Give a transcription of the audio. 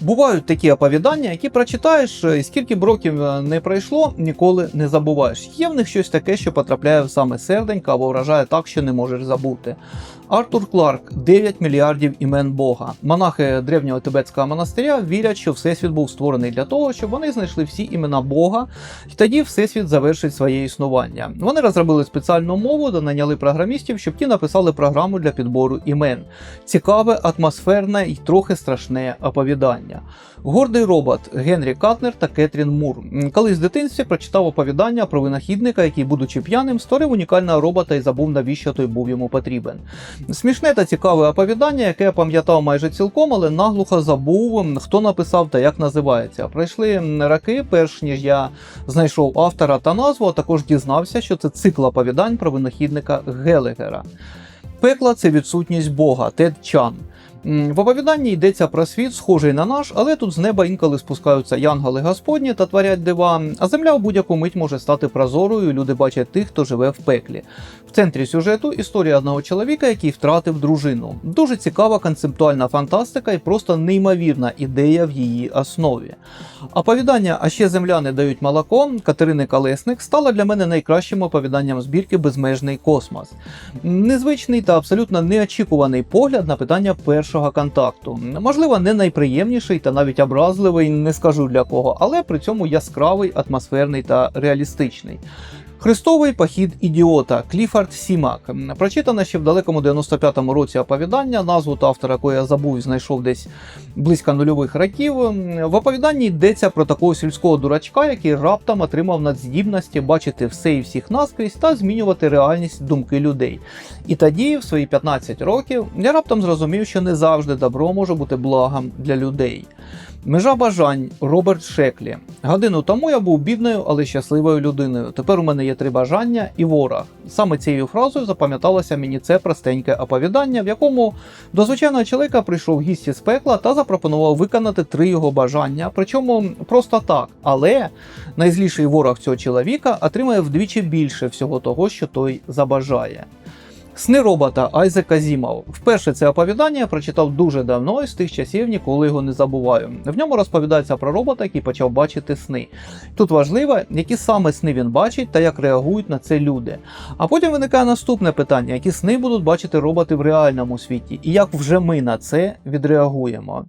Бувають такі оповідання, які прочитаєш, і скільки б років е, не пройшло, ніколи не забуваєш. Є в них щось таке, що потрапляє в саме серденько або вражає так, що не можеш забути. Артур Кларк 9 мільярдів імен Бога. Монахи древнього тибетського монастиря вірять, що всесвіт був створений для того, щоб вони знайшли всі імена Бога, і тоді всесвіт завершить своє існування. Вони розробили спеціальну мову, де наняли програмістів, щоб ті написали програму для підбору імен. Цікаве, атмосферне і трохи страшне оповідання. Гордий робот Генрі Катнер та Кетрін Мур. Колись в дитинстві прочитав оповідання про винахідника, який, будучи п'яним, створив унікального робота і забув, навіщо той був йому потрібен. Смішне та цікаве оповідання, яке я пам'ятав майже цілком, але наглухо забув, хто написав та як називається. Пройшли роки, перш ніж я знайшов автора та назву, а також дізнався, що це цикл оповідань про винахідника Гелегера. Пекла це відсутність Бога, Тед Чан. В оповіданні йдеться про світ, схожий на наш, але тут з неба інколи спускаються янголи Господні та творять дива, а земля в будь-яку мить може стати прозорою, люди бачать тих, хто живе в пеклі. В центрі сюжету історія одного чоловіка, який втратив дружину. Дуже цікава концептуальна фантастика і просто неймовірна ідея в її основі. Оповідання А ще земляни дають молоко Катерини Колесник стало для мене найкращим оповіданням збірки Безмежний космос. Незвичний та абсолютно неочікуваний погляд на питання першого контакту. Можливо, не найприємніший та навіть образливий, не скажу для кого, але при цьому яскравий, атмосферний та реалістичний. Хрестовий похід ідіота Кліфард Сімак. Прочитане ще в далекому 95-му році оповідання, назву та автора, якої я забув знайшов десь близько нульових років. В оповіданні йдеться про такого сільського дурачка, який раптом отримав надздібності бачити все і всіх наскрізь та змінювати реальність думки людей. І тоді, в свої 15 років, я раптом зрозумів, що не завжди добро може бути благом для людей. Межа бажань Роберт Шеклі. Годину тому я був бідною, але щасливою людиною. Тепер у мене є три бажання і ворог. Саме цією фразою запам'яталося мені це простеньке оповідання, в якому до звичайного чоловіка прийшов гість із пекла та запропонував виконати три його бажання. Причому просто так. Але найзліший ворог цього чоловіка отримає вдвічі більше всього того, що той забажає. Сни робота Айзека Зімау. Вперше це оповідання я прочитав дуже давно і з тих часів ніколи його не забуваю. В ньому розповідається про робота, який почав бачити сни. Тут важливо, які саме сни він бачить та як реагують на це люди. А потім виникає наступне питання: які сни будуть бачити роботи в реальному світі, і як вже ми на це відреагуємо.